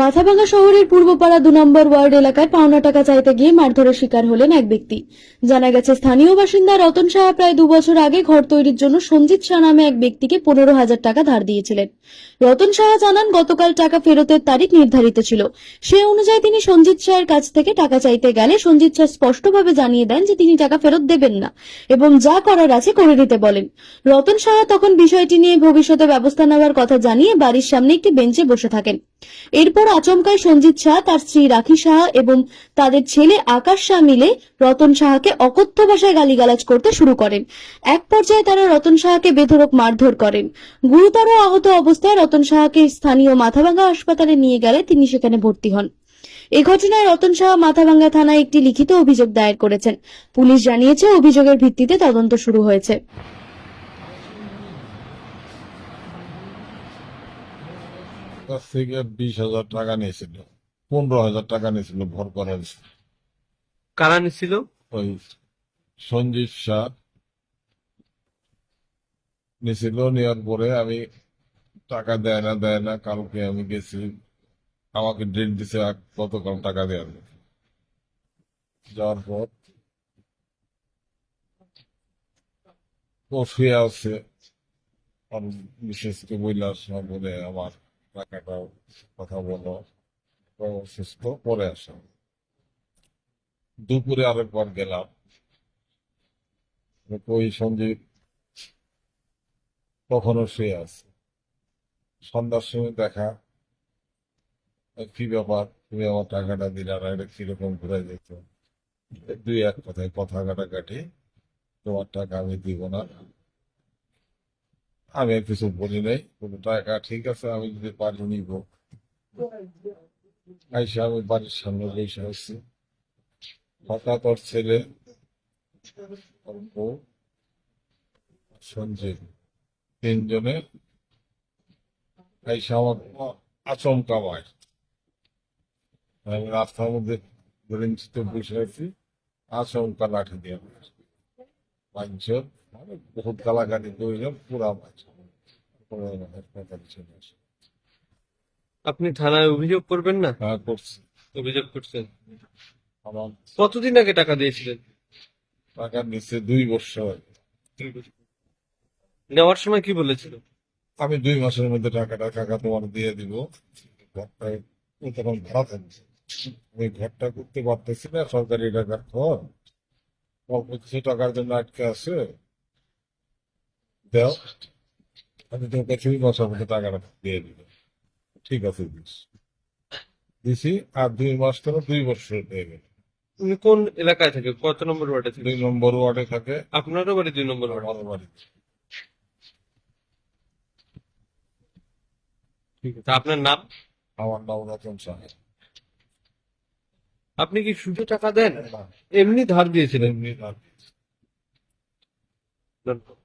মাথাভাঙ্গা শহরের পূর্বপাড়া দু নম্বর ওয়ার্ড এলাকায় পাওনা টাকা চাইতে গিয়ে মারধরের শিকার হলেন এক ব্যক্তি। জানা গেছে, স্থানীয় বাসিন্দা রতন সাহা প্রায় দু বছর আগে ঘর তৈরির জন্য সঞ্জিত শাহ নামে এক ব্যক্তিকে পনেরো হাজার টাকা ধার দিয়েছিলেন। রতন সাহা জানান, গতকাল টাকা ফেরতের তারিখ নির্ধারিত ছিল। সে অনুযায়ী তিনি সঞ্জিত শাহের কাছ থেকে টাকা চাইতে গেলে সঞ্জিত শাহ স্পষ্টভাবে জানিয়ে দেন যে তিনি টাকা ফেরত দেবেন না এবং যা করার আছে করে দিতে বলেন। রতন সাহা তখন বিষয়টি নিয়ে ভবিষ্যতে ব্যবস্থা নেওয়ার কথা জানিয়ে বাড়ির সামনে একটি বেঞ্চে বসে থাকেন। এরপর আচমকায় সঞ্জিত শাহ, তার স্ত্রী রাখি সাহা এবং তাদের ছেলে আকাশ শাহ মিলে রতন সাহাকে অকথ্য ভাষায় গালিগালাজ করতে শুরু করেন। এক পর্যায়ে তারা রতন সাহাকে বেধড়ক মারধর করেন। গুরুতর আহত অবস্থায় রতন সাহাকে স্থানীয় মাথাভাঙ্গা হাসপাতালে নিয়ে গেলে তিনি সেখানে ভর্তি হন। এ ঘটনায় রতন সাহা মাথাভাঙ্গা থানায় একটি লিখিত অভিযোগ দায়ের করেছেন। পুলিশ জানিয়েছে, অভিযোগের ভিত্তিতে তদন্ত শুরু হয়েছে। কাছ থেকে বিশ হাজার টাকা নিয়েছিল পনেরো হাজার টাকা নিয়েছিল ভর করার কারা নিছিল ওই সঞ্জীব শাহ নিয়েছিল নেওয়ার পরে আমি টাকা দেয় না দেয় না কালকে আমি গেছি আমাকে ডেট দিছে গতকাল টাকা দেওয়ার যাওয়ার পর ও শুয়ে আছে আর বিশেষকে বইলা আসলাম বলে আমার টাকাটা কথা বলো সুস্থ পরে আসলাম দুপুরে আরেকবার গেলাম। ওই সঞ্জীব তখনও শুয়ে আছে। সন্ধ্যার সময় দেখা। কি ব্যাপার? তুমি আমার টাকাটা দিলে আর এটা কীরকম ঘুরে যেত? দুই এক কথায় কথা কাটাকাটি। তোমার টাকা আমি দিব না। আমি কিছু বলি নাই, কোনো টাকা ঠিক আছে, আমি যদি পারি নিব। আইসা আমি বাড়ির সামনে বসে আছি। হঠাৎ ওর ছেলে, ওর সঞ্জীব, তিনজনে আইসা আমার আচমকা মায়। আমি রাস্তার মধ্যে বসে আছি, আচমকা লাঠি দিয়ে মানে বহুত গালাগালি পুরা মাছ হাসপাতালে চলে আসে। আপনি থানায় অভিযোগ করবেন না? হ্যাঁ করছি। অভিযোগ করছেন? আমার কতদিন আগে টাকা দিয়েছিলেন? টাকা নিচ্ছে দুই বছর। নেওয়ার সময় কি বলেছিল? আমি দুই মাসের মধ্যে টাকাটা টাকা তোমার দিয়ে দিব। ঘরটা ও তখন ভাড়া থাকছে। আমি ঘরটা করতে পারতেছি না সরকারি টাকার ঘর। অল্প কিছু টাকার জন্য আটকে আছে দেও আমি দুই মাসের মধ্যে টাকাটা দিয়ে দিব ঠিক আছে দিস দিছি আর দুই মাস কেন দুই বছর হয়ে গেল উনি কোন এলাকায় থাকে কত নম্বর ওয়ার্ডে থাকে দুই নম্বর ওয়ার্ডে থাকে আপনারও বাড়ি দুই নম্বর ওয়ার্ড আমার বাড়ি ঠিক আছে আপনার নাম আমার নাম রতন সাহেব আপনি কি শুধু টাকা দেন? এমনি ধার দিয়েছিলেন। এমনি ধার ধন্যবাদ।